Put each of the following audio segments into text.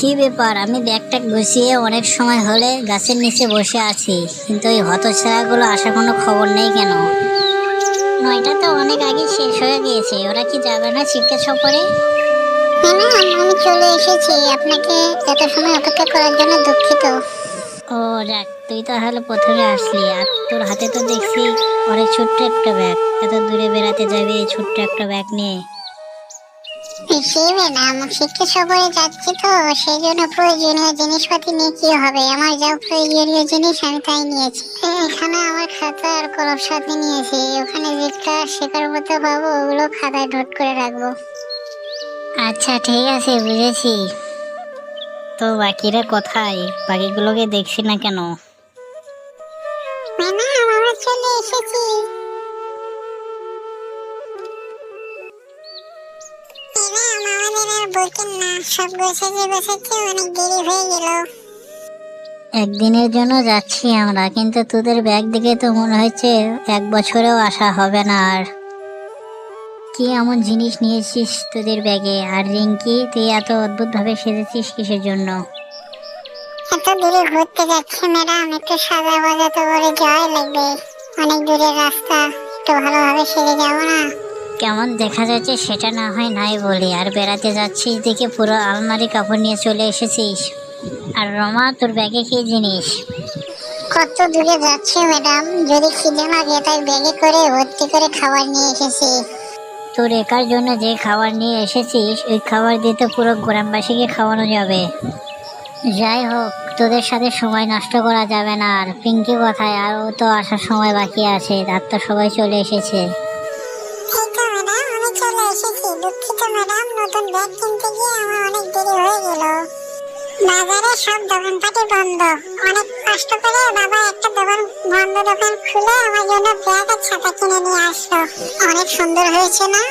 কি ব্যাপার? আমি ব্যাগটা গুছিয়ে অনেক সময় হলে গাছের নিচে বসে আছি কিন্তু ওই হতছাড়াগুলো আসার কোনো খবর নেই কেন? নয়টা তো অনেক আগে শেষ হয়ে গিয়েছে ওরা কি যাবে না শিক্ষা সফরে? ম্যাডাম আমি চলে এসেছি। আপনাকে এত সময় অপেক্ষা করার জন্য দুঃখিত। ও যাক তুই তাহলে প্রথমে আসলি। আর তোর হাতে তো দেখছি অনেক ছোট্ট একটা ব্যাগ। এত দূরে বেড়াতে যাবি এই ছোট্ট একটা ব্যাগ নিয়ে। সেই ম্যাডাম শিক্ষা সফরে যাচ্ছি তো সেই জন্য প্রয়োজনীয় জিনিসপাতি নিয়ে কি হবে? আমার যা প্রয়োজনীয় জিনিস আমি তাই নিয়েছি। এখানে আমার খাতা আর কলম সাথে নিয়েছি। ওখানে যেটা শেখার মতো পাবো ওগুলো খাতায় নোট করে রাখব। আচ্ছা ঠিক আছে বুঝেছি। তো বাকিরা কোথায়? বাকিগুলোকে দেখছি না কেন? ম্যাডাম আমরা চলে এসেছি। বলতেন না সব অনেক দেরি হয়ে গেল একদিনের জন্য যাচ্ছি আমরা, কিন্তু তোদের ব্যাগ দেখে তো মনে হচ্ছে এক বছরেও আসা হবে না আর। কি এমন জিনিস নিয়েছিস তোদের ব্যাগে? আর রিঙ্কি, তুই এত অদ্ভুত ভাবে সেজেছিস কিসের জন্য? এত দূরে ঘুরতে যাচ্ছে, ম্যাডাম। একটু সাজা বাজাতে করে যাওয়াই লাগবে। অনেক দূরের রাস্তা, একটু ভালোভাবে সেরে যাব না? কেমন দেখা যাচ্ছে সেটা না হয় নাই বলি। আর বেড়াতে যাচ্ছিস দেখে পুরো আলমারি কাপড় নিয়ে চলে এসেছিস। আর রমা তোর ব্যাগে কি জিনিস? কত দূরে যাচ্ছে ম্যাডাম। যদি খিদে লাগে তাই ব্যাগে করে ভর্তি করে খাবার নিয়ে এসেছি। তোর একার জন্য যে খাবার নিয়ে এসেছিস ওই খাবার দিয়ে তো পুরো গ্রামবাসীকে খাওয়ানো যাবে। যাই হোক তোদের সাথে সময় নষ্ট করা যাবে না। আর পিঙ্কি কথায়? আরও তো আসার সময় বাকি আছে তার তো সবাই চলে এসেছে। ম্যাডাম, নতুন ব্যাগ কিনতে গিয়ে আমার অনেক দেরি হয়ে গেল। বাজারে সব দোকানপাটি বন্ধ। অনেক কষ্ট করে বাবা একটা দোকান, বন্ধ দোকান খুলে আমার জন্য ব্যাগ আর ছাতা কিনে নিয়ে আসলো। অনেক সুন্দর হয়েছে না?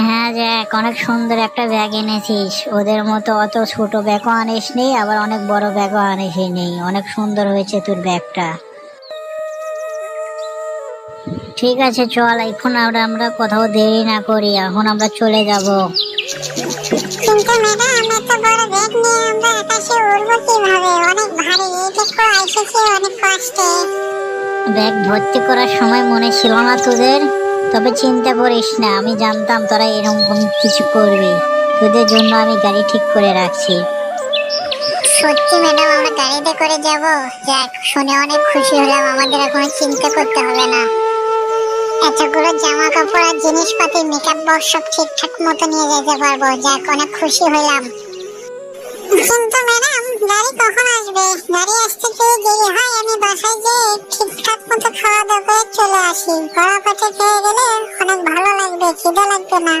হ্যাঁ দেখ, অনেক সুন্দর একটা ব্যাগ এনেছিস। ওদের মতো অত ছোট ব্যাগও আনিস নেই আবার অনেক বড় ব্যাগও আনিস নেই অনেক সুন্দর হয়েছে তোর ব্যাগটা ঠিক আছে চল এখন আমরা আমরা কোথাও দেরি না করি এখন আমরা চলে যাব। কিন্তু ম্যাডাম এত বড় ব্যাগ নিয়ে আমরা আকাশে উড়বো কীভাবে? অনেক ভারী অনেক কষ্টে। ব্যাগ ভর্তি করার সময় মনে ছিল না তোদের? তবে চিন্তা করিস না আমি জানতাম তোরা এরকম কিছু করবি। তোদের জন্য আমি গাড়ি ঠিক করে রাখছি। সত্যি ম্যাডাম আমরা গাড়িতে করে যাব? যাক শুনে অনেক খুশি হলাম আমাদের আর কোনো চিন্তা করতে হবে না। এতগুলো জামা কাপড় আর জিনিসপাতি মেকআপ বক্স সব ঠিকঠাক মতো নিয়ে যেতে পারব যাক অনেক খুশি হইলাম। কিন্তু ম্যাডাম, গাড়ি কখন আসবে? গাড়ি আসতে যদি দেরি হয়, আমি বাসায় যে ঠিকঠাক মতো খাওয়া দাওয়া করে চলে আসি। ঘোরা পথে খেয়ে গেলে অনেক ভালো লাগবে, খিদে লাগবে না।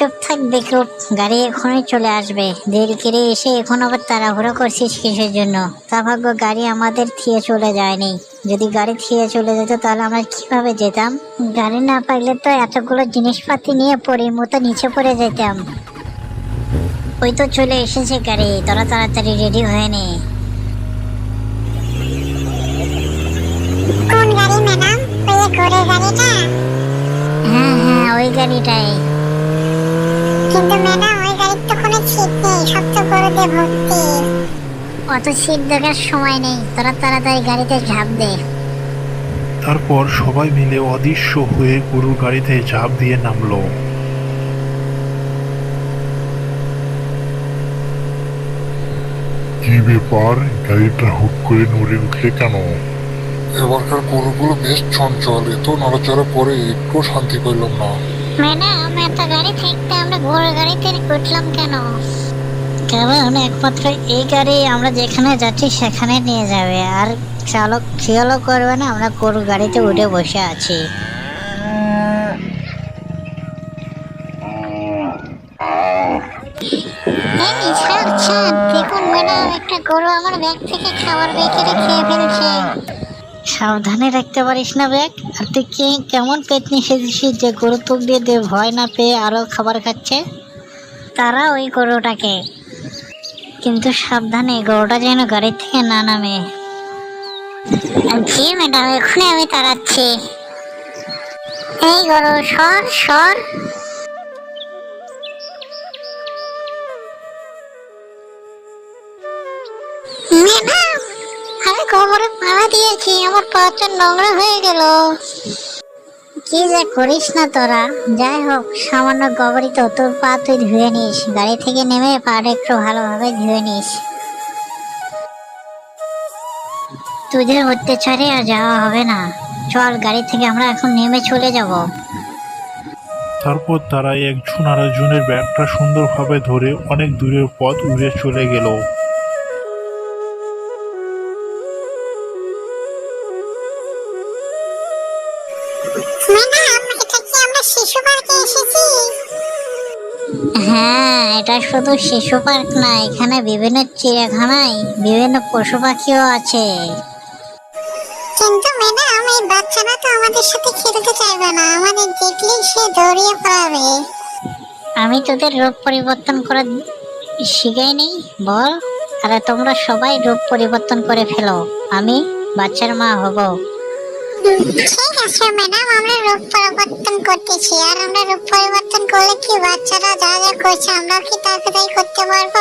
চুপ থাক বেকুব গাড়ি এখনই চলে আসবে। দেরি করে এসে এখন আবার তাড়াহুড়ো করছিস কিসের জন্য? তা ভাগ্য গাড়ি আমাদের থিয়ে চলে যায়নি। যদি গাড়ি থিয়ে চলে যেত তাহলে আমরা কীভাবে যেতাম? গাড়ি না পাইলে তো এতগুলো জিনিসপাতি নিয়ে পরির মতো নিচে পড়ে যেতাম। ওই তো চলে এসেছে গাড়ি তোরা তাড়াতাড়ি রেডি হয়ে নে। কোন গাড়ি ম্যাডাম? ওই ঘোড়ের গাড়িটা? হ্যাঁ হ্যাঁ ওই গাড়িটাই। কিন্তু ম্যাডাম ওই গাড়ির তো কোনো সিট নেই সব তো গরুতে ভর্তি। অত সিট দেখার সময় নেই তোরা তাড়াতাড়ি গাড়িতে ঝাঁপ দে। তারপর সবাই মিলে অদৃশ্য হয়ে গরুর গাড়িতে ঝাঁপ দিয়ে নামলো। কি ব্যাপার? গাড়িটা হুট করে নড়ে উঠলে কেন? এবারকার গরুগুলো বেশ চঞ্চল এত নড়াচড়া পরে একটু শান্তি পেলাম না। ম্যাডাম এত গাড়ি থাকতে আমরা ঘোড়া গাড়িতে উঠলাম কেন? কারণ একমাত্র এই গাড়ি আমরা যেখানে যাচ্ছি সেখানে নিয়ে যাবে। আর চালক খেয়ালও করবে না, আমরা গরু গাড়িতে উঠে বসে আছি। দেখুন ম্যাডাম, একটা গরু আমার ব্যাগ থেকে খাবার বের করে খেয়ে ফেলছে। সাবধানে রাখতে পারিস না ব্যাগ। আর তুই কে, কেমন পেতনি সেজেছিস যে গরু তুক দিয়ে দিয়ে ভয় না পেয়ে আরও খাবার খাচ্ছে? তারা ওই গরুটাকে। কিন্তু সাবধানে, গরুটা যেন গাড়ি থেকে না নামে। জি ম্যাডাম এখানে আমি তাড়াচ্ছি। এই গরু, সর সর। দিয়েছি, আমার পাটা নোংরা হয়ে গেল। কি যে করিস না তোরা। যাই হোক, সামান্য গবরিত তোর পা তুই ধুয়ে নিস। গাড়ি থেকে নেমে পাটা একটু ভালোভাবে ধুয়ে নিস। তোদের অত্যাচারে আর যাওয়া হবে না। চল, গাড়ি থেকে আমরা এখন নেমে চলে যাব। তারপর তারা একজন আরেকজনের ব্যাগটা সুন্দরভাবে ধরে অনেক দূরের পথ উড়ে চলে গেল। ম্যাডাম এটা কি আমরা শিশু পার্কে এসেছি হ্যাঁ এটা শুধু শিশু পার্ক না এখানে বিভিন্ন চিড়িয়াখানায় বিভিন্ন পশু পাখিও আছে। কিন্তু ম্যাডাম এই বাচ্চারা তো আমাদের সাথে খেলতে চাইবে না আমাদের দেখলেই সে দৌড়িয়ে পড়াবে। আমি তোদের রূপ পরিবর্তন করা শিখাই নেই বল। আরে তোমরা সবাই রূপ পরিবর্তন করে ফেলো আমি বাচ্চার মা হব। ঠিক আছে ম্যাডাম আমরা রূপ পরিবর্তন করতেছি। আর আমরা রূপ পরিবর্তন করলে কি বাচ্চারা যা যা করছে আমরা কি তাকে তাই করতে পারব?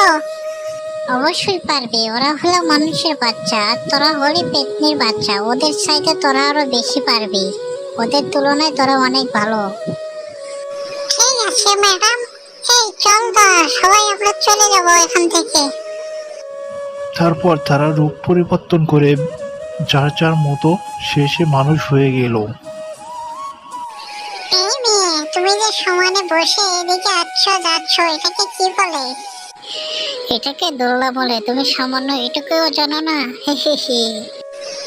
অবশ্যই পারবে। ওরা হলো মানুষের বাচ্চা। আর তোরা হলি পেতনির বাচ্চা। ওদের চাইতে তোরা আরও বেশি পারবি। ওদের তুলনায় তোরা অনেক ভালো। ঠিক আছে ম্যাডাম এই, চল দা সবাই আমরা চলে যাব এখান থেকে। তারপর তারা রূপ পরিবর্তন করে যার যার মতো শেষে মানুষ হয়ে গেল। এই মেয়ে তুমি যে সমানে বসে এদিকে আচ্ছ যাচ্ছ এটাকে কি বলে? এটাকে দোলনা বলে তুমি সামান্য এটুকুও জানো না। হে হে হে।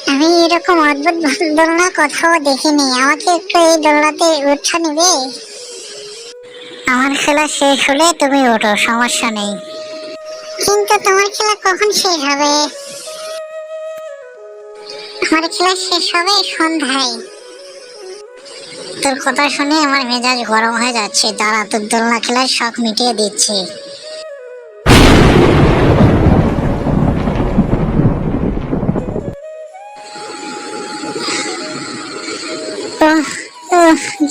আমি এরকম অদ্ভুত দোলনা কোথাও দেখিনি। আমাকে একটু এই দোলনাতে নিবে? আমার খেলা শেষ হলে তুমি ওঠো সমস্যা নেই। কিন্তু তোমার খেলা কখন শেষ হবে? আমার খেলা শেষ হবে সন্ধ্যায়। তোর কথা শুনে আমার মেজাজ গরম হয়ে যাচ্ছে। দাঁড়া, তোর দোলনা খেলার শখ মিটিয়ে দিচ্ছি।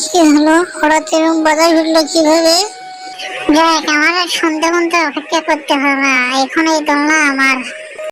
কি হলো? হঠাৎ এরকম বাজার উঠল কীভাবে? যাক আমার সন্ধ্যা পর্যন্ত অপেক্ষা করতে হবে না। এখন এই দোলনা আমার।